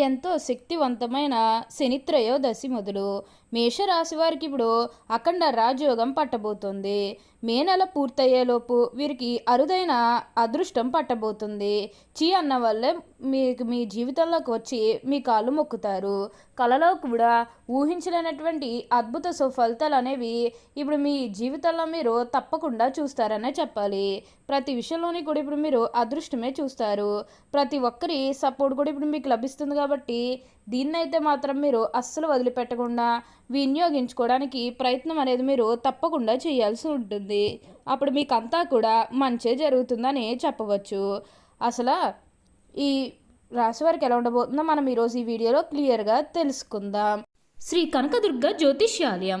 ఎంతో శక్తివంతమైన శనిత్రయోదశి మొదలు. మేషరాశి వారికి ఇప్పుడు అఖండ రాజయోగం పట్టబోతుంది. మే నెల పూర్తయ్యేలోపు వీరికి అరుదైన అదృష్టం పట్టబోతుంది. చీ అన్న వల్లే మీకు మీ జీవితంలోకి వచ్చి మీ కాళ్ళు మొక్కుతారు. కలలో కూడా ఊహించలేనటువంటి అద్భుత సుఫలితాలు అనేవి ఇప్పుడు మీ జీవితంలో మీరు తప్పకుండా చూస్తారనే చెప్పాలి. ప్రతి విషయంలోని కూడా ఇప్పుడు మీరు అదృష్టమే చూస్తారు. ప్రతి ఒక్కరి సపోర్ట్ కూడా ఇప్పుడు మీకు లభిస్తుంది కాబట్టి దీన్నైతే మాత్రం మీరు అస్సలు వదిలిపెట్టకుండా వినియోగించుకోవడానికి ప్రయత్నం అనేది మీరు తప్పకుండా చేయాల్సి ఉంటుంది. అప్పుడు మీకు అంతా కూడా మంచే జరుగుతుందని చెప్పవచ్చు. అసలు ఈ రాశి వారికి ఎలా ఉండబోతుందో మనం ఈరోజు ఈ వీడియోలో క్లియర్గా తెలుసుకుందాం. శ్రీ కనకదుర్గ జ్యోతిష్యాలయం.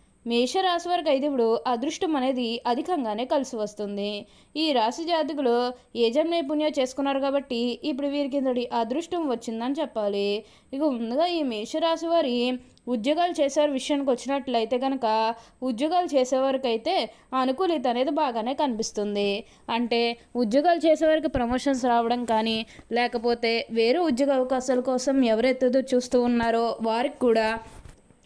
మేషరాశి వారికి అయితే ఇప్పుడు అదృష్టం అనేది అధికంగానే కలిసి వస్తుంది. ఈ రాశి జాతకులు ఏజం నైపుణ్యం చేసుకున్నారు కాబట్టి ఇప్పుడు వీరికి ఇంతటి అదృష్టం వచ్చిందని చెప్పాలి. ఇక ముందుగా ఈ మేషరాశి వారి ఉద్యోగాలు చేసేవారి విషయానికి వచ్చినట్లయితే కనుక ఉద్యోగాలు చేసేవారికి అయితే అనుకూలిత అనేది బాగానే కనిపిస్తుంది. అంటే ఉద్యోగాలు చేసేవారికి ప్రమోషన్స్ రావడం కానీ లేకపోతే వేరే ఉద్యోగ అవకాశాల కోసం ఎవరైతే చూస్తూ ఉన్నారో వారికి కూడా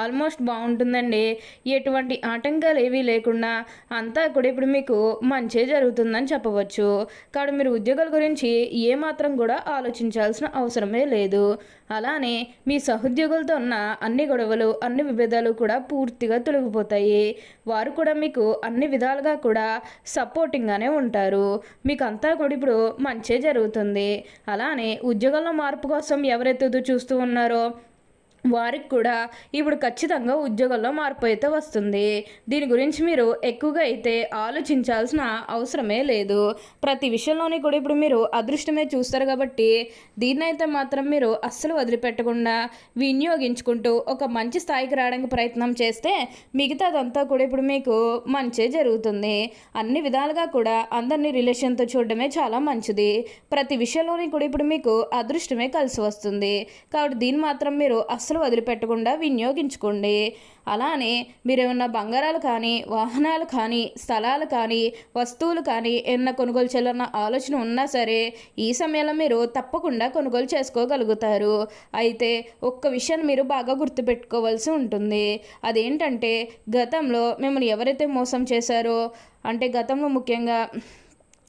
ఆల్మోస్ట్ బాగుంటుందండి. ఎటువంటి ఆటంకాలు ఏవీ లేకుండా అంతా కూడా ఇప్పుడు మీకు మంచే జరుగుతుందని చెప్పవచ్చు. కాబట్టి మీరు ఉద్యోగాల గురించి ఏమాత్రం కూడా ఆలోచించాల్సిన అవసరమే లేదు. అలానే మీ సహోద్యోగులతో ఉన్న అన్ని గొడవలు అన్ని విభేదాలు కూడా పూర్తిగా తొలగిపోతాయి. వారు కూడా మీకు అన్ని విధాలుగా కూడా సపోర్టింగ్గానే ఉంటారు. మీకు అంతా కూడా ఇప్పుడు మంచే జరుగుతుంది. అలానే ఉద్యోగంలో మార్పు కోసం ఎవరైతే ఎదురు చూస్తూ ఉన్నారో వారికి కూడా ఇప్పుడు ఖచ్చితంగా ఉద్యోగంలో మార్పు అయితే వస్తుంది. దీని గురించి మీరు ఎక్కువగా అయితే ఆలోచించాల్సిన అవసరమే లేదు. ప్రతి విషయంలోని కూడా ఇప్పుడు మీరు అదృష్టమే చూస్తారు కాబట్టి దీన్నైతే మాత్రం మీరు అస్సలు వదిలిపెట్టకుండా వినియోగించుకుంటూ ఒక మంచి స్థాయికి రావడానికి ప్రయత్నం చేస్తే మిగతాదంతా కూడా ఇప్పుడు మీకు మంచే జరుగుతుంది. అన్ని విధాలుగా కూడా అందరినీ రిలేషన్తో చూడడమే చాలా మంచిది. ప్రతి విషయంలోని కూడా ఇప్పుడు మీకు అదృష్టమే కలిసి వస్తుంది. కాబట్టి దీన్ని మాత్రం మీరు అస్సలు అస్సలు వదిలిపెట్టకుండా వినియోగించుకోండి. అలానే మీరు ఏమన్నా బంగారాలు కానీ వాహనాలు కానీ స్థలాలు కానీ వస్తువులు కానీ ఏమన్నా కొనుగోలు చేయాలన్న ఆలోచన ఉన్నా సరే ఈ సమయంలో మీరు తప్పకుండా కొనుగోలు చేసుకోగలుగుతారు. అయితే ఒక్క విషయాన్ని మీరు బాగా గుర్తుపెట్టుకోవాల్సి ఉంటుంది. అదేంటంటే గతంలో మిమ్మల్ని ఎవరైతే మోసం చేశారో అంటే గతంలో ముఖ్యంగా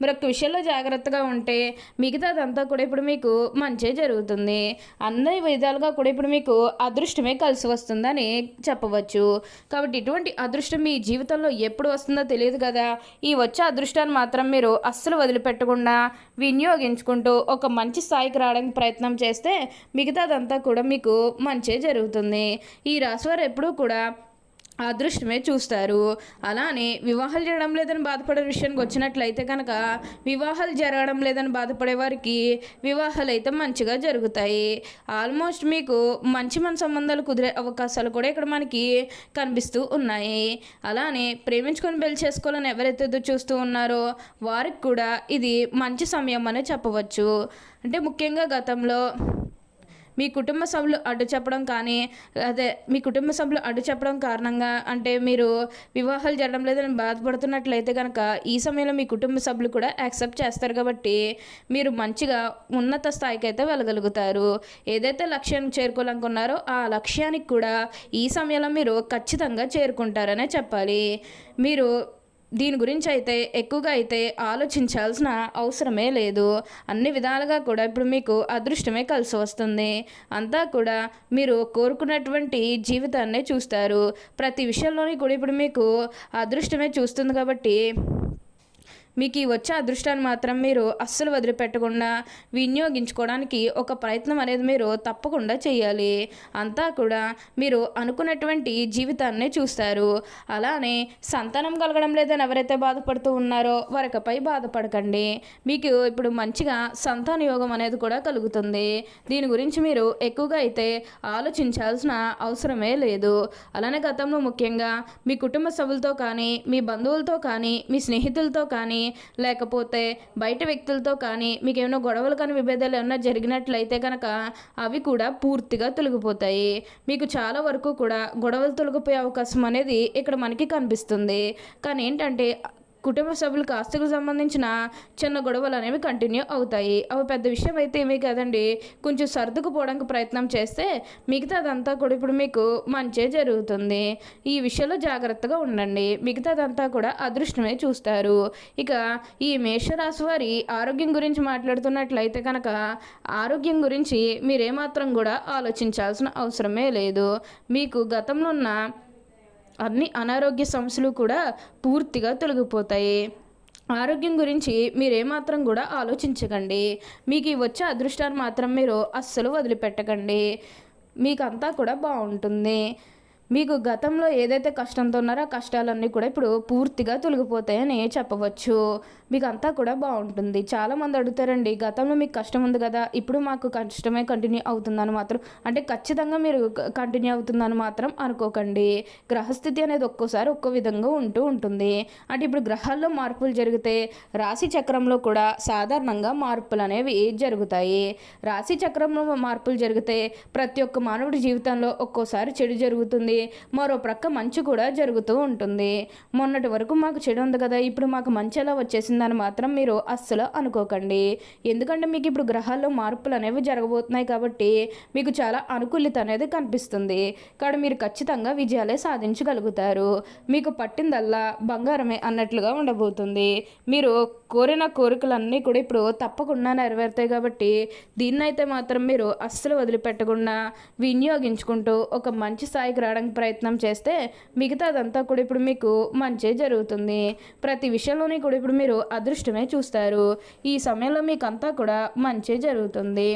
మీరు ఒక విషయంలో జాగ్రత్తగా ఉంటే మిగతాదంతా కూడా ఇప్పుడు మీకు మంచే జరుగుతుంది. అన్ని విధాలుగా కూడా ఇప్పుడు మీకు అదృష్టమే కలిసి వస్తుందని చెప్పవచ్చు. కాబట్టి ఇటువంటి అదృష్టం మీ జీవితంలో ఎప్పుడు వస్తుందో తెలియదు కదా. ఈ వచ్చే అదృష్టాన్ని మాత్రం మీరు అస్సలు వదిలిపెట్టకుండా వినియోగించుకుంటూ ఒక మంచి స్థాయికి రావడానికి ప్రయత్నం చేస్తే మిగతాదంతా కూడా మీకు మంచే జరుగుతుంది. ఈ రాశివారు ఎప్పుడూ కూడా అదృష్టమే చూస్తారు. అలానే వివాహాలు జరగడం లేదని బాధపడే విషయానికి వచ్చినట్లయితే కనుక వివాహాలు జరగడం లేదని బాధపడే వారికి వివాహాలు అయితే మంచిగా జరుగుతాయి. ఆల్మోస్ట్ మీకు మంచి మన సంబంధాలు కుదిరే అవకాశాలు కూడా ఇక్కడ మనకి కనిపిస్తూ ఉన్నాయి. అలానే ప్రేమించుకొని పెళ్ళి చేసుకోవాలని ఎవరైతే చూస్తూ ఉన్నారో వారికి కూడా ఇది మంచి సమయం అనే చెప్పవచ్చు. అంటే ముఖ్యంగా గతంలో మీ కుటుంబ సభ్యులు అడ్డు చెప్పడం కానీ అదే మీ కుటుంబ సభ్యులు అడ్డు చెప్పడం కారణంగా అంటే మీరు వివాహాలు జరగడం లేదని బాధపడుతున్నట్లయితే కనుక ఈ సమయంలో మీ కుటుంబ సభ్యులు కూడా యాక్సెప్ట్ చేస్తారు కాబట్టి మీరు మంచిగా ఉన్నత స్థాయికి అయితే వెళ్ళగలుగుతారు. ఏదైతే లక్ష్యాన్ని చేరుకోవాలనుకున్నారో ఆ లక్ష్యానికి కూడా ఈ సమయంలో మీరు ఖచ్చితంగా చేరుకుంటారనే చెప్పాలి. మీరు దీని గురించి అయితే ఎక్కువగా అయితే ఆలోచించాల్సిన అవసరమే లేదు. అన్ని విధాలుగా కూడా ఇప్పుడు మీకు అదృష్టమే కలిసి వస్తుంది. అంతా కూడా మీరు కోరుకున్నటువంటి జీవితాన్నే చూస్తారు. ప్రతి విషయంలోని కూడా ఇప్పుడు మీకు అదృష్టమే చూస్తుంది కాబట్టి మీకు ఈ వచ్చే అదృష్టాన్ని మాత్రం మీరు అస్సలు వదిలిపెట్టకుండా వినియోగించుకోవడానికి ఒక ప్రయత్నం అనేది మీరు తప్పకుండా చేయాలి. అంతా కూడా మీరు అనుకున్నటువంటి జీవితాన్ని చూస్తారు. అలానే సంతానం కలగడం లేదని ఎవరైతే బాధపడుతూ ఉన్నారో వారికపై బాధపడకండి. మీకు ఇప్పుడు మంచిగా సంతాన యోగం అనేది కూడా కలుగుతుంది. దీని గురించి మీరు ఎక్కువగా అయితే ఆలోచించాల్సిన అవసరమే లేదు. అలానే గతంలో ముఖ్యంగా మీ కుటుంబ సభ్యులతో కానీ మీ బంధువులతో కానీ మీ స్నేహితులతో కానీ లేకపోతే బయట వ్యక్తులతో కానీ మీకు ఏమైనా గొడవలు కానీ విభేదాలు ఏమైనా జరిగినట్లయితే కనుక అవి కూడా పూర్తిగా తొలగిపోతాయి. మీకు చాలా వరకు కూడా గొడవలు తొలగిపోయే అవకాశం అనేది ఇక్కడ మనకి కనిపిస్తుంది. కానీ ఏంటంటే కుటుంబ సభ్యులకు ఆస్తికి సంబంధించిన చిన్న గొడవలు అనేవి కంటిన్యూ అవుతాయి. అవి పెద్ద విషయం అయితే ఏమీ కాదండి. కొంచెం సర్దుకుపోవడానికి ప్రయత్నం చేస్తే మిగతాదంతా కూడా ఇప్పుడు మీకు మంచే జరుగుతుంది. ఈ విషయంలో జాగ్రత్తగా ఉండండి. మిగతాదంతా కూడా అదృష్టమే చూస్తారు. ఇక ఈ మేషరాశి వారి ఆరోగ్యం గురించి మాట్లాడుతున్నట్లయితే కనుక ఆరోగ్యం గురించి మీరేమాత్రం కూడా ఆలోచించాల్సిన అవసరమే లేదు. మీకు గతంలో ఉన్న అన్ని అనారోగ్య సమస్యలు కూడా పూర్తిగా తొలగిపోతాయి. ఆరోగ్యం గురించి మీరేమాత్రం కూడా ఆలోచించకండి. మీకు ఈ వచ్చే అదృష్టాన్ని మాత్రం మీరు అస్సలు వదిలిపెట్టకండి. మీకంతా కూడా బాగుంటుంది. మీకు గతంలో ఏదైతే కష్టంతో ఉన్నారో ఆ కష్టాలన్నీ కూడా ఇప్పుడు పూర్తిగా తొలగిపోతాయని చెప్పవచ్చు. మీకు అంతా కూడా బాగుంటుంది. చాలామంది అడుగుతారండి గతంలో మీకు కష్టం ఉంది కదా ఇప్పుడు మాకు కష్టమే కంటిన్యూ అవుతుందని మాత్రం. అంటే ఖచ్చితంగా మీరు కంటిన్యూ అవుతుందని మాత్రం అనుకోకండి. గ్రహస్థితి అనేది ఒక్కోసారి ఒక్కో విధంగా ఉంటూ ఉంటుంది. అంటే ఇప్పుడు గ్రహాల్లో మార్పులు జరిగితే రాశి చక్రంలో కూడా సాధారణంగా మార్పులు అనేవి జరుగుతాయి. రాశి చక్రంలో మార్పులు జరిగితే ప్రతి ఒక్క మానవుడి జీవితంలో ఒక్కోసారి చెడు జరుగుతుంది. మరో ప్రక్క మంచి కూడా జరుగుతూ ఉంటుంది. మొన్నటి వరకు మాకు చెడు ఉంది కదా ఇప్పుడు మాకు మంచి ఎలా వచ్చేసిందని మాత్రం మీరు అస్సలు అనుకోకండి. ఎందుకంటే మీకు ఇప్పుడు గ్రహాల్లో మార్పులు అనేవి జరగబోతున్నాయి కాబట్టి మీకు చాలా అనుకూలిత అనేది కనిపిస్తుంది. కానీ మీరు ఖచ్చితంగా విజయాలే సాధించగలుగుతారు. మీకు పట్టిందల్లా బంగారమే అన్నట్లుగా ఉండబోతుంది. మీరు కోరిన కోరికలన్నీ కూడా ఇప్పుడు తప్పకుండా నెరవేరుతాయి కాబట్టి దీన్నైతే మాత్రం మీరు అస్సలు వదిలిపెట్టకుండా వినియోగించుకుంటూ ఒక మంచి స్థాయికి రావడానికి ప్రయత్నం చేస్తే మిగతాదంతా కూడా ఇప్పుడు మీకు మంచి జరుగుతుంది. ప్రతి విషయంలోని కూడా ఇప్పుడు మీరు అదృష్టమే చూస్తారు. ఈ సమయంలో మీకు అంతా కూడా మంచి జరుగుతుంది.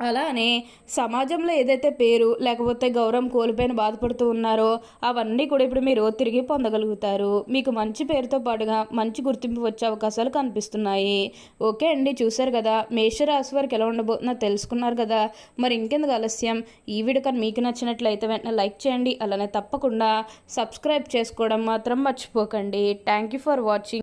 అలానే సమాజంలో ఏదైతే పేరు లేకపోతే గౌరవం కోల్పోయిన బాధపడుతూ ఉన్నారో అవన్నీ కూడా ఇప్పుడు మీరు తిరిగి పొందగలుగుతారు. మీకు మంచి పేరుతో పాటుగా మంచి గుర్తింపు వచ్చే అవకాశాలు కనిపిస్తున్నాయి. ఓకే అండి చూశారు కదా? మేషరాశి వారికి ఎలా ఉండబోతుందో తెలుసుకున్నారు కదా? మరి ఇంకెందుకు ఆలస్యం? ఈ వీడియో కానీ మీకు నచ్చినట్లయితే వెంటనే లైక్ చేయండి. అలానే తప్పకుండా సబ్స్క్రైబ్ చేసుకోవడం మాత్రం మర్చిపోకండి. Thank you for watching.